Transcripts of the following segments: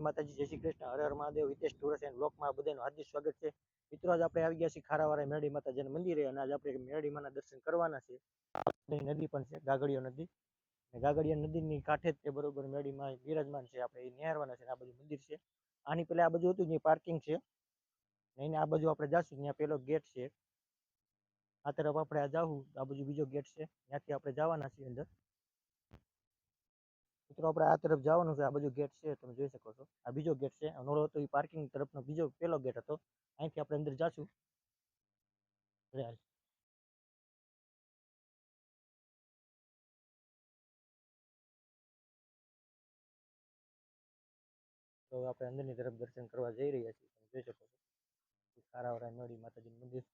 માતાજી, જય Shri Krishna. Har Har Mahadev. Hitesh tours and બ્લોકમાં બધાનું હાર્દિક સ્વાગત છે. મિત્રો, આજ આપણે આવી ગયા છીએ ખારાવાળા મેરડી માતાજીના મંદિરે અને આજ આપણે મેરડી માના દર્શન કરવાના છે. નદી પણ છે, ગાગડીયો નદી. ગાગડીયા નદીની કાંઠે તે બરોબર મેરડીમાં બિરાજમાન છે, આપણે એ નિહાળવાના છે આ બાજુ મંદિર છે. આની પહેલા આ બાજુ હતું પાર્કિંગ છે. એને આ બાજુ આપણે જાશું, ત્યાં પેલો ગેટ છે. આ તરફ આપણે આ જાવું આ બાજુ બીજો ગેટ છે. ત્યાંથી આપણે જવાના છીએ અંદર. મિત્રો આપણે આ તરફ જવાનું છે, આ બાજુ ગેટ છે, તમે જોઈ શકો છો. આ બીજો ગેટ છે અને હતો, એ પાર્કિંગ તરફનો બીજો પહેલો ગેટ હતો. અહીંથી આપણે અંદર જાશું. તો આપણે અંદરની તરફ દર્શન કરવા જઈ રહ્યા છીએ, તમે જોઈ શકો છો. ખારાવરા મેળી માતાજીનું મંદિર.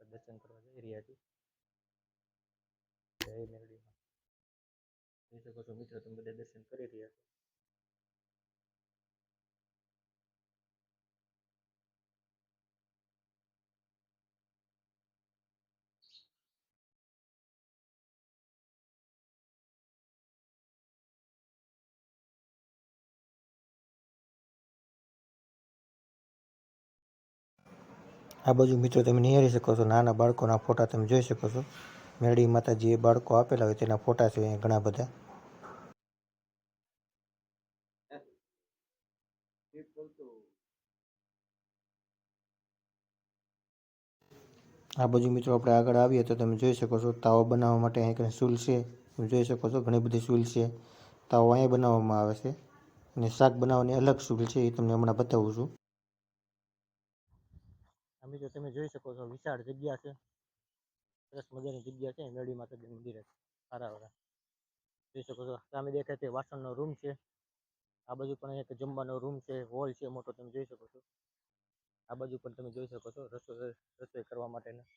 આપણે દર્શન કરવા જઈ રહ્યા છીએ. જય મેરડીમાં. જોઈ શકો છો મિત્રો, તમે બધા દર્શન કરી રહ્યા છો. આ બાજુ મિત્રો તમે નિહાળી શકો છો. નાના બાળકોના ફોટા તમે જોઈ શકો છો. મેરડી માતાજી એ બાળકો આપેલા હોય તેના ફોટા છે ઘણા બધા. આ બાજુ મિત્રો આપણે આગળ આવીએ તો તમે જોઈ શકો છો, તાવો બનાવવા માટે અહીં કંઈ સૂલ છે. તમે જોઈ શકો છો ઘણી બધી શૂલ છે. તાવો અહીંયા બનાવવામાં આવે છે. અને શાક બનાવવાની અલગ શૂલ છે, એ તમને હમણાં બતાવું છું. આ મિત્રો તમે જોઈ શકો છો, વિશાળ જગ્યા છે. સરસ મજાની જગ્યા છે મેરડી માતાજી મંદિરે સારા વાળા. જોઈ શકો છો, સામે દેખાય તે વાસણનો રૂમ છે. આ બાજુ પણ એક જમવાનો રૂમ છે, હોલ છે મોટો, તમે જોઈ શકો છો. આ બાજુ પણ તમે જોઈ શકો છો રસોઈ રસોઈ કરવા માટેના.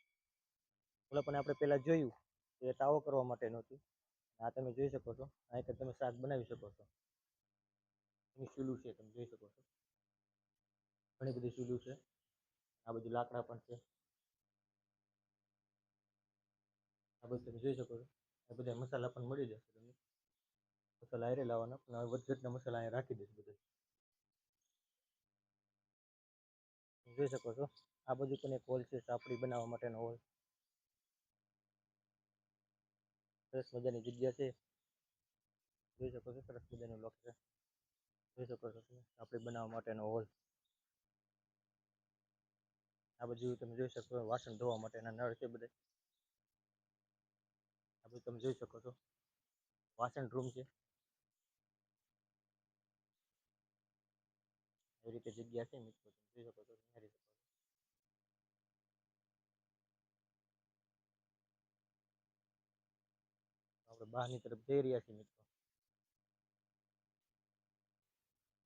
ઓલા પણ આપણે પહેલાં જોયું એ તાવો કરવા માટેનું હતું. આ તમે જોઈ શકો છો કે તમે શાક બનાવી શકો છો. એની ચૂલું છે, તમે જોઈ શકો છો. ઘણી બધી ચૂલું છે. આ બધું લાકડા પણ છે. આ બધું તમે જોઈ શકો છો. આ બધા મસાલા પણ મળી જશે તમને. મસાલા હારે લાવવાના પણ હવે વધઘટના મસાલા અહીંયા રાખી દઈશ બધા. જોઈ શકો છો. આ બાજુ પણ એક હોલ છે, સાપડી બનાવવા માટેનો હોલ. સરસ મજાની જગ્યા છે. જોઈ શકો છો, સરસ મજાનું લોક છે જોઈ શકો છો સાપડી બનાવવા માટેનો હોલ. આ બધું તમે જોઈ શકો વાસણ ધોવા માટેના નળ છે બધા. આ બધું તમે જોઈ શકો છો. વાસણ રૂમ છે. એવી રીતે જગ્યા છે મિત્રો, તમે જોઈ શકો છો. આપણે બહારની તરફ જઈ રહ્યા છીએ મિત્રો.